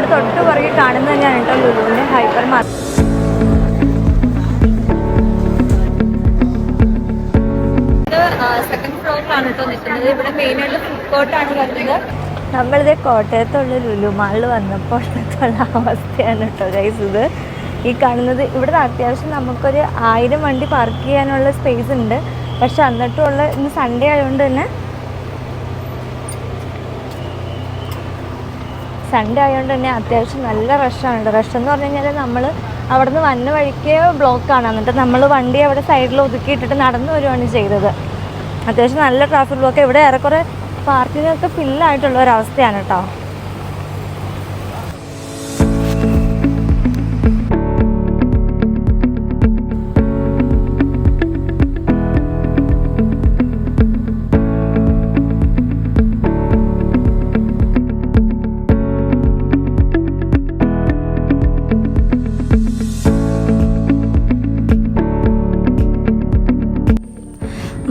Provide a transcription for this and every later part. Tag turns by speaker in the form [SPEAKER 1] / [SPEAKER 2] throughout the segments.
[SPEAKER 1] നമ്മുടെ തൊട്ട് പുറകെ കാണുന്നത് തന്നെയാണ് കേട്ടോ ലുലുവിന്റെ ഹൈപ്പർ മാർക്കറ്റ് സെക്കൻഡ് ഫ്ലോറിലാണ് കേട്ടോ നിൽക്കുന്നത് ഇവിടെ മെയിനായിട്ട് ഫുഡ് കോർട്ടാണ് വരുന്നത്. നമ്മളിത് കോട്ടയത്തുള്ള ലുലു മാളിൽ വന്നപ്പോൾ ഉള്ള അവസ്ഥയാണ് കേട്ടോ ഗൈസ് ഇത്. ഈ കാണുന്നത് ഇവിടെ അത്യാവശ്യം നമുക്കൊരു ആയിരം വണ്ടി പാർക്ക് ചെയ്യാനുള്ള സ്പേസ് ഉണ്ട്. പക്ഷെ എന്നിട്ടുള്ള ഇന്ന് സൺഡേ ആയതുകൊണ്ട് തന്നെ സൺഡേ ആയതുകൊണ്ട് തന്നെ അത്യാവശ്യം നല്ല റഷാണ് റഷ് എന്ന് പറഞ്ഞു കഴിഞ്ഞാൽ നമ്മൾ അവിടെ നിന്ന് വന്ന വഴിക്ക് ബ്ലോക്കാണ് എന്നിട്ട് നമ്മൾ വണ്ടി അവിടെ സൈഡിൽ ഒതുക്കിയിട്ടിട്ട് നടന്നു വരുവാണ് ചെയ്തത്. അത്യാവശ്യം നല്ല ട്രാഫിക് ബ്ലോക്ക് ഇവിടെ ഏറെക്കുറെ പാർക്കിങ്ങൊക്കെ ഫില്ലായിട്ടുള്ള ഒരവസ്ഥയാണ് കേട്ടോ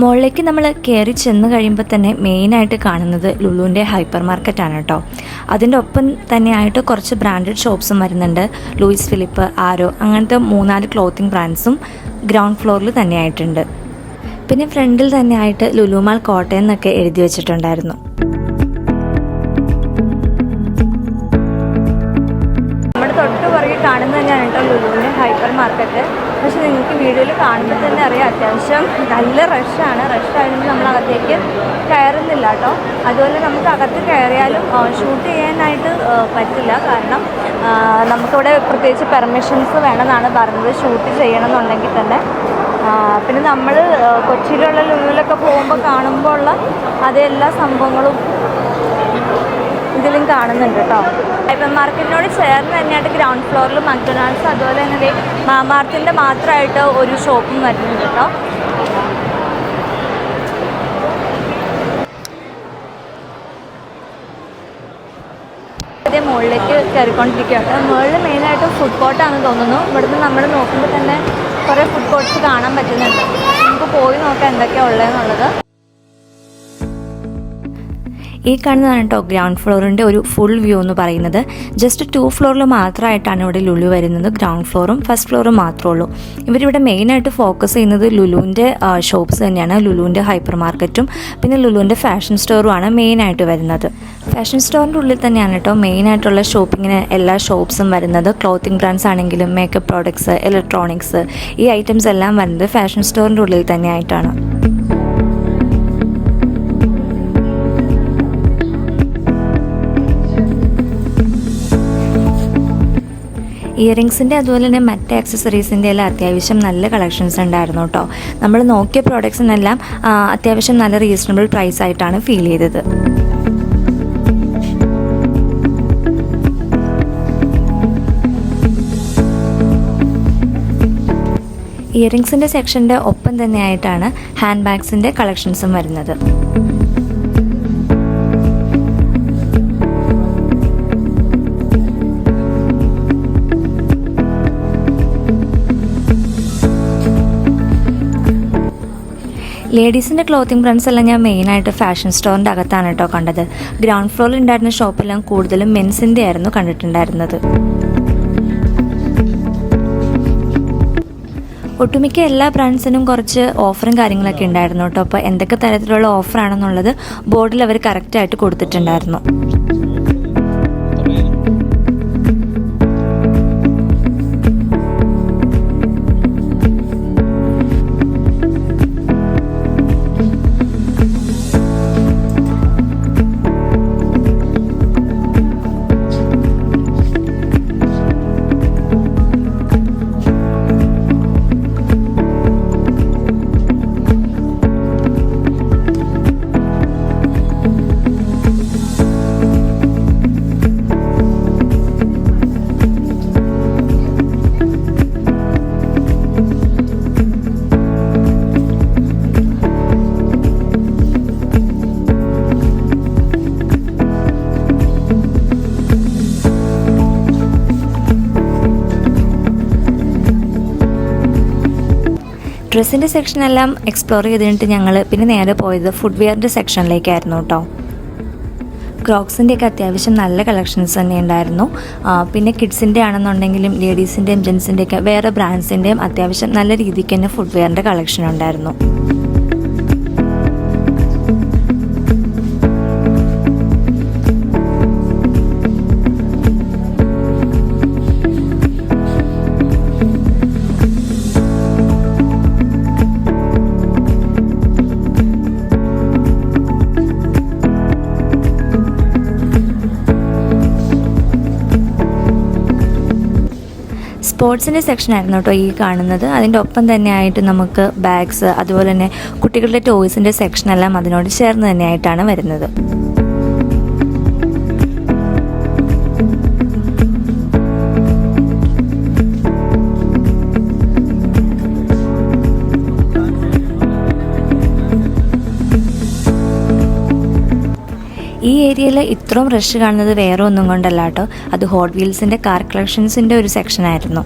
[SPEAKER 1] മുകളിലേക്ക് നമ്മൾ കയറി ചെന്ന് കഴിയുമ്പോൾ തന്നെ മെയിനായിട്ട് കാണുന്നത് ലുലുവിന്റെ ഹൈപ്പർ മാർക്കറ്റാണ് കേട്ടോ. അതിന്റെ ഒപ്പം തന്നെയായിട്ട് കുറച്ച് ബ്രാൻഡഡ് ഷോപ്സും വരുന്നുണ്ട്. ലൂയിസ് ഫിലിപ്പ് ആരോ അങ്ങനത്തെ മൂന്നാൽ ക്ലോത്തിങ് ബ്രാൻഡ്സും ഗ്രൗണ്ട് ഫ്ലോറിൽ തന്നെയായിട്ടുണ്ട്. പിന്നെ ഫ്രണ്ടിൽ തന്നെയായിട്ട് ലുലുമാൾ കോട്ടയം എന്നൊക്കെ എഴുതി വെച്ചിട്ടുണ്ടായിരുന്നു. നമ്മുടെ തൊട്ട് പുറകെ കാണുന്നത് തന്നെയാണ് കേട്ടോ ലുലുവിന്റെ ഹൈപ്പർ മാർക്കറ്റ് പക്ഷെ നിങ്ങൾക്ക് വീഡിയോയിൽ കാണുമ്പോൾ തന്നെ അറിയാം അത്യാവശ്യം നല്ല റഷാണ് റഷ് ആയതുകൊണ്ട് നമ്മൾ അകത്തേക്ക് കയറുന്നില്ല കേട്ടോ. അതുപോലെ നമുക്ക് അകത്ത് കയറിയാലും ഷൂട്ട് ചെയ്യാനായിട്ട് പറ്റില്ല. കാരണം നമുക്കിവിടെ പ്രത്യേകിച്ച് പെർമിഷൻസ് വേണമെന്നാണ് പറഞ്ഞത്. ഷൂട്ട് ചെയ്യണമെന്നുണ്ടെങ്കിൽ തന്നെ. പിന്നെ നമ്മൾ കൊച്ചിയിലുള്ള ലുലുവിലൊക്കെ പോകുമ്പോൾ കാണുമ്പോൾ ഉള്ള അതേ എല്ലാ സംഭവങ്ങളും ഇതിലും കാണുന്നുണ്ട് കേട്ടോ. ഹൈപ്പർ മാർക്കറ്റിനോട് ചേർന്ന് തന്നെയായിട്ട് ഗ്രൗണ്ട് ഫ്ലോറിൽ മക്ഡൊണാൾഡ്സ് അതുപോലെ തന്നെ മാമാർത്തിന്റെ മാത്രമായിട്ട് ഒരു ഷോപ്പും വരുന്നുണ്ട് കേട്ടോ. മുകളിലേക്ക് കയറിക്കൊണ്ടിരിക്കുകയാണ്. മുകളിൽ മെയിനായിട്ട് ഫുഡ് കോർട്ടാണെന്ന് തോന്നുന്നു. ഇവിടുന്ന് നമ്മൾ നോക്കുമ്പോൾ തന്നെ കുറേ ഫുഡ് കോർട്ട്സ് കാണാൻ പറ്റുന്നുണ്ട്. നമുക്ക് പോയി നോക്കാം എന്തൊക്കെയാണ് ഉള്ളതെന്നുള്ളത്. ഈ കാണുന്നതാണ് കേട്ടോ ഗ്രൗണ്ട് ഫ്ലോറിന്റെ ഒരു ഫുൾ വ്യൂ എന്ന് പറയുന്നത്. ജസ്റ്റ് ടു ഫ്ലോറിൽ മാത്രമായിട്ടാണ് ഇവിടെ ലുലു വരുന്നത്. ഗ്രൗണ്ട് ഫ്ലോറും ഫസ്റ്റ് ഫ്ലോറും മാത്രമേ ഉള്ളൂ. ഇവരിവിടെ മെയിനായിട്ട് ഫോക്കസ് ചെയ്യുന്നത് ലുലുവിന്റെ ഷോപ്സ് തന്നെയാണ്. ലുലുവിന്റെ ഹൈപ്പർ മാർക്കറ്റും പിന്നെ ലുലുവിന്റെ ഫാഷൻ സ്റ്റോറുമാണ് മെയിനായിട്ട് വരുന്നത്. ഫാഷൻ സ്റ്റോറിന്റെ ഉള്ളിൽ തന്നെയാണ് കേട്ടോ മെയിനായിട്ടുള്ള ഷോപ്പിങ്ങിന് എല്ലാ ഷോപ്സും വരുന്നത്. ക്ലോത്തിങ് ബ്രാൻഡ്സ് ആണെങ്കിലും മേക്കപ്പ് പ്രോഡക്ട്സ് ഇലക്ട്രോണിക്സ് ഈ ഐറ്റംസ് എല്ലാം വരുന്നത് ഫാഷൻ സ്റ്റോറിന്റെ ഉള്ളിൽ തന്നെയായിട്ടാണ്. ഇയറിങ്സിന്റെ അതുപോലെ തന്നെ മറ്റ് ആക്സസറീസിന്റെ എല്ലാം അത്യാവശ്യം നല്ല കളക്ഷൻസ് ഉണ്ടായിരുന്നു കേട്ടോ നമ്മൾ നോക്കിയ പ്രോഡക്ട്സിനെല്ലാം അത്യാവശ്യം നല്ല റീസണബിൾ പ്രൈസ് ആയിട്ടാണ് ഫീൽ ചെയ്തത്. ഇയറിങ്സിന്റെ സെക്ഷന്റെ ഒപ്പം തന്നെയായിട്ടാണ് ഹാൻഡ് ബാഗ്സിന്റെ കളക്ഷൻസും വരുന്നത്. ലേഡീസിന്റെ ക്ലോത്തിങ് ബ്രാൻഡ്സ് എല്ലാം ഞാൻ മെയിനായിട്ട് ഫാഷൻ സ്റ്റോറിന്റെ അകത്താണ് കേട്ടോ കണ്ടത്. ഗ്രൗണ്ട് ഫ്ലോറിൽ ഉണ്ടായിരുന്ന ഷോപ്പെല്ലാം കൂടുതലും മെൻസിന്റെ ആയിരുന്നു കണ്ടിട്ടുണ്ടായിരുന്നത്. ഒട്ടുമിക്ക എല്ലാ ബ്രാൻഡ്സിനും കുറച്ച് ഓഫറും കാര്യങ്ങളൊക്കെ ഉണ്ടായിരുന്നു കേട്ടോ. അപ്പോൾ എന്തൊക്കെ തരത്തിലുള്ള ഓഫറാണെന്നുള്ളത് ബോർഡിൽ അവർ കറക്റ്റായിട്ട് കൊടുത്തിട്ടുണ്ടായിരുന്നു. ഡ്രസ്സിന്റെ സെക്ഷനെല്ലാം എക്സ്പ്ലോർ ചെയ്തിട്ട് ഞങ്ങൾ പിന്നെ നേരെ പോയത് ഫുഡ് വെയറിന്റെ സെക്ഷനിലേക്കായിരുന്നു കേട്ടോ ക്രോക്സിന്റെ ഒക്കെ അത്യാവശ്യം നല്ല കളക്ഷൻസ് തന്നെ ഉണ്ടായിരുന്നു. പിന്നെ കിഡ്സിന്റെ ആണെന്നുണ്ടെങ്കിലും ലേഡീസിന്റെയും ജെൻസിന്റെയൊക്കെ വേറെ ബ്രാൻഡ്സിന്റെയും അത്യാവശ്യം നല്ല രീതിക്ക് തന്നെ ഫുഡ് വെയറിന്റെ കളക്ഷൻ ഉണ്ടായിരുന്നു. സ്പോർട്സിന്റെ സെക്ഷൻ ആയിരുന്നു കേട്ടോ ഈ കാണുന്നത്. അതിന്റെ ഒപ്പം തന്നെ ആയിട്ട് നമുക്ക് ബാഗ്സ് അതുപോലെ തന്നെ കുട്ടികളുടെ ടോയ്സിന്റെ സെക്ഷനെല്ലാം അതിനോട് ചേർന്ന് തന്നെയായിട്ടാണ് വരുന്നത്. ഏരിയയിൽ ഇത്രയും റഷ് കാണുന്നത് വേറെ ഒന്നും കൊണ്ടല്ല കേട്ടോ. അത് ഹോട്ട് വീൽസിന്റെ കാർ കളക്ഷൻസിന്റെ ഒരു സെക്ഷൻ ആയിരുന്നു.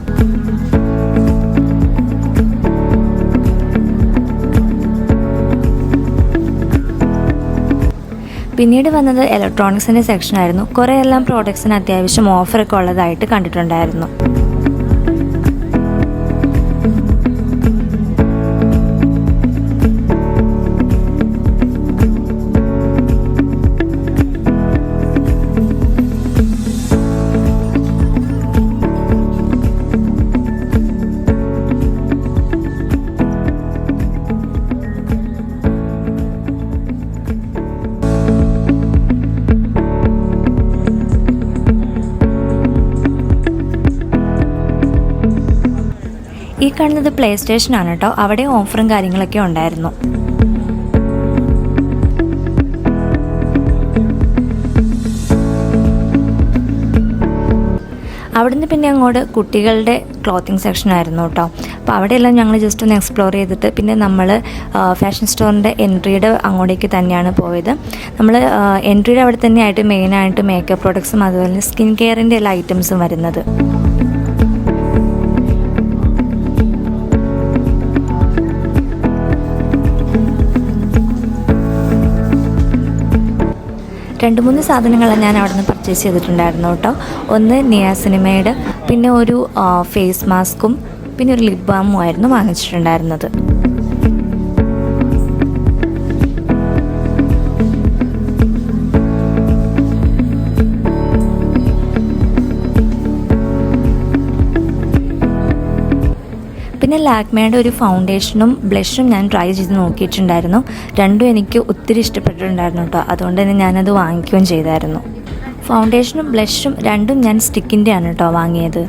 [SPEAKER 1] പിന്നീട് വന്നത് ഇലക്ട്രോണിക്സിന്റെ സെക്ഷൻ ആയിരുന്നു. കുറേ എല്ലാം പ്രോഡക്ട്സിന് അത്യാവശ്യം ഓഫറൊക്കെ ഉള്ളതായിട്ട് കണ്ടിട്ടുണ്ടായിരുന്നു. കാണുന്നത് പ്ലേ സ്റ്റേഷൻ ആണ് കേട്ടോ അവിടെ ഓഫറും കാര്യങ്ങളൊക്കെ ഉണ്ടായിരുന്നു. അവിടുന്ന് പിന്നെ അങ്ങോട്ട് കുട്ടികളുടെ ക്ലോത്തിങ് സെക്ഷൻ ആയിരുന്നു കേട്ടോ അപ്പോൾ അവിടെയെല്ലാം ഞങ്ങൾ ജസ്റ്റ് ഒന്ന് എക്സ്പ്ലോർ ചെയ്തിട്ട് പിന്നെ നമ്മൾ ഫാഷൻ സ്റ്റോറിന്റെ എൻട്രിയുടെ അങ്ങോട്ടേക്ക് തന്നെയാണ് പോയത്. നമ്മൾ എൻട്രിയുടെ അവിടെ തന്നെയായിട്ട് മെയിനായിട്ട് മേക്കപ്പ് പ്രോഡക്ട്സും അതുപോലെ സ്കിൻ കെയറിന്റെ എല്ലാ ഐറ്റംസും വരുന്നത്. രണ്ട് മൂന്ന് സാധനങ്ങളാണ് ഞാൻ അവിടെ നിന്ന് പർച്ചേസ് ചെയ്തിട്ടുണ്ടായിരുന്നു കേട്ടോ. ഒന്ന് നിയാസിനിമയുടെ പിന്നെ ഒരു ഫേസ് മാസ്കും പിന്നെ ഒരു ലിപ് ബാമും ആയിരുന്നു വാങ്ങിച്ചിട്ടുണ്ടായിരുന്നത്. പിന്നെ ലാക്മേയുടെ ഒരു ഫൗണ്ടേഷനും ബ്ലഷും ഞാൻ ട്രൈ ചെയ്ത് നോക്കിയിട്ടുണ്ടായിരുന്നു. രണ്ടും എനിക്ക് ഒത്തിരി ഇഷ്ടപ്പെട്ടിട്ടുണ്ടായിരുന്നു കേട്ടോ അതുകൊണ്ട് തന്നെ ഞാനത് വാങ്ങിക്കുകയും ചെയ്തായിരുന്നു. ഫൗണ്ടേഷനും ബ്ലഷും രണ്ടും ഞാൻ സ്റ്റിക്കിന്റെയാണ് കേട്ടോ വാങ്ങിയത്.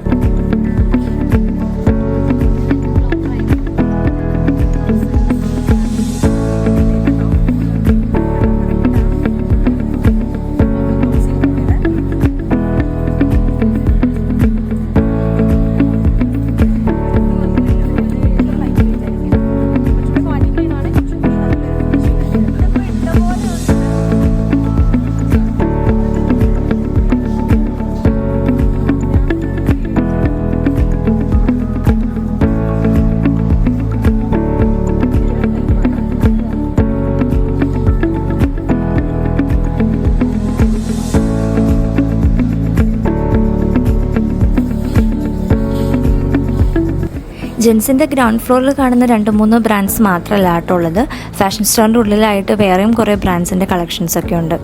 [SPEAKER 1] ജെൻസിന്റെ ഗ്രൗണ്ട് ഫ്ലോറിൽ കാണുന്ന രണ്ട് മൂന്ന് ബ്രാൻഡ്സ് മാത്രമല്ല കേട്ടോ ഉള്ളത്. ഫാഷൻ സ്റ്റോറിന്റെ ഉള്ളിലായിട്ട് വേറെയും കുറേ ബ്രാൻഡ്സിന്റെ കളക്ഷൻസ് ഒക്കെ ഉണ്ട്.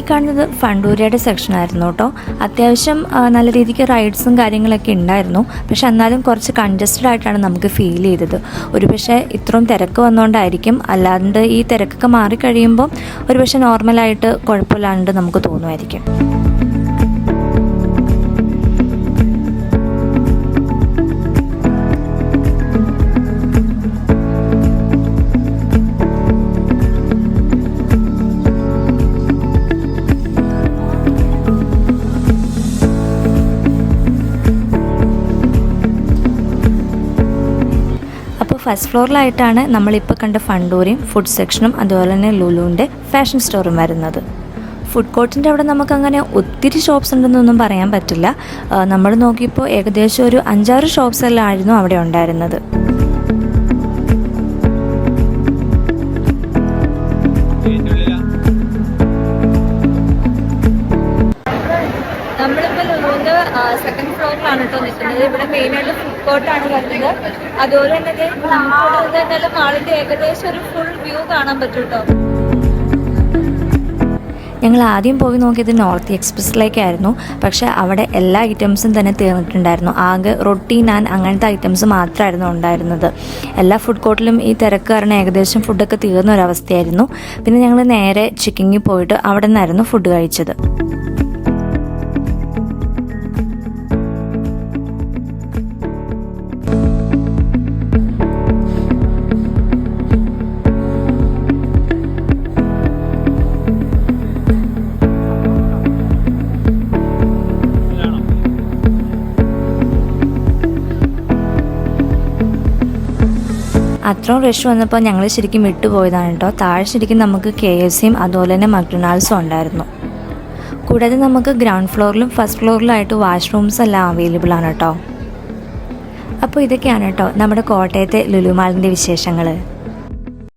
[SPEAKER 1] ഈ കാണുന്നത് ഫണ്ടൂരിയുടെ സെക്ഷൻ ആയിരുന്നു കേട്ടോ. അത്യാവശ്യം നല്ല രീതിക്ക് റൈഡ്സും കാര്യങ്ങളൊക്കെ ഉണ്ടായിരുന്നു. പക്ഷെ എന്നാലും കുറച്ച് കൺജസ്റ്റഡ് ആയിട്ടാണ് നമുക്ക് ഫീൽ ചെയ്തത്. ഒരു പക്ഷേ ഇത്രയും തിരക്ക് വന്നുകൊണ്ടായിരിക്കും അല്ലാണ്ട് ഈ തിരക്കൊക്കെ മാറിക്കഴിയുമ്പോൾ ഒരു പക്ഷേ നോർമലായിട്ട് കുഴപ്പമില്ലാണ്ട് നമുക്ക് തോന്നുമായിരിക്കും. ഫസ്റ്റ് ഫ്ലോറിലായിട്ടാണ് നമ്മളിപ്പോൾ കണ്ട ഫണ്ടൂരിയും ഫുഡ് സെക്ഷനും അതുപോലെ തന്നെ ലുലുവിന്റെ ഫാഷൻ സ്റ്റോറും വരുന്നത്. ഫുഡ് കോർട്ടിന്റെ അവിടെ നമുക്കങ്ങനെ ഒത്തിരി ഷോപ്സ് ഉണ്ടെന്നൊന്നും പറയാൻ പറ്റില്ല. നമ്മൾ നോക്കിയപ്പോൾ ഏകദേശം ഒരു അഞ്ചാറ് ഷോപ്സ് എല്ലാം ആയിരുന്നു അവിടെ ഉണ്ടായിരുന്നത്.
[SPEAKER 2] നമ്മളിപ്പോൾ സെക്കൻഡ് ഫ്ലോറിലാണ് കേട്ടോ നിൽക്കുന്നത് ഇവിടെ മെയിനായിട്ട് ഫുഡ് കോർട്ടാണ് വരുന്നത്. അതുപോലെ തന്നെ എന്തായാലും ആളിന്റെ ഏകദേശം ഒരു ഫുൾ വ്യൂ കാണാൻ പറ്റും
[SPEAKER 1] ഞങ്ങൾ ആദ്യം പോയി നോക്കിയത് നോർത്ത് എക്സ്പ്രസ്സിലേക്കായിരുന്നു. പക്ഷെ അവിടെ എല്ലാ ഐറ്റംസും തന്നെ തീർന്നിട്ടുണ്ടായിരുന്നു. ആകെ റൊട്ടി നാൻ അങ്ങനത്തെ ഐറ്റംസ് മാത്രമായിരുന്നു ഉണ്ടായിരുന്നത്. എല്ലാ ഫുഡ് കോർട്ടിലും ഈ തിരക്ക് കാരണം ഏകദേശം ഫുഡൊക്കെ തീർന്ന ഒരവസ്ഥയായിരുന്നു. പിന്നെ ഞങ്ങൾ നേരെ ചിക്കിങ്ങിൽ പോയിട്ട് അവിടെ നിന്നായിരുന്നു ഫുഡ് കഴിച്ചത്. അത്രയും റഷ് വന്നപ്പോൾ ഞങ്ങൾ ശരിക്കും വിട്ടുപോയതാണ് കേട്ടോ താഴെ ശരിക്കും നമുക്ക് കെ എഫ് സിയും അതുപോലെ തന്നെ മക്ഡൊണാൾഡ്സും ഉണ്ടായിരുന്നു. കൂടാതെ നമുക്ക് ഗ്രൗണ്ട് ഫ്ലോറിലും ഫസ്റ്റ് ഫ്ലോറിലായിട്ട് വാഷ്റൂംസ് എല്ലാം അവൈലബിൾ ആണ് കേട്ടോ അപ്പോൾ ഇതൊക്കെയാണ് കേട്ടോ നമ്മുടെ കോട്ടയത്തെ ലുലുമാളിന്റെ വിശേഷങ്ങൾ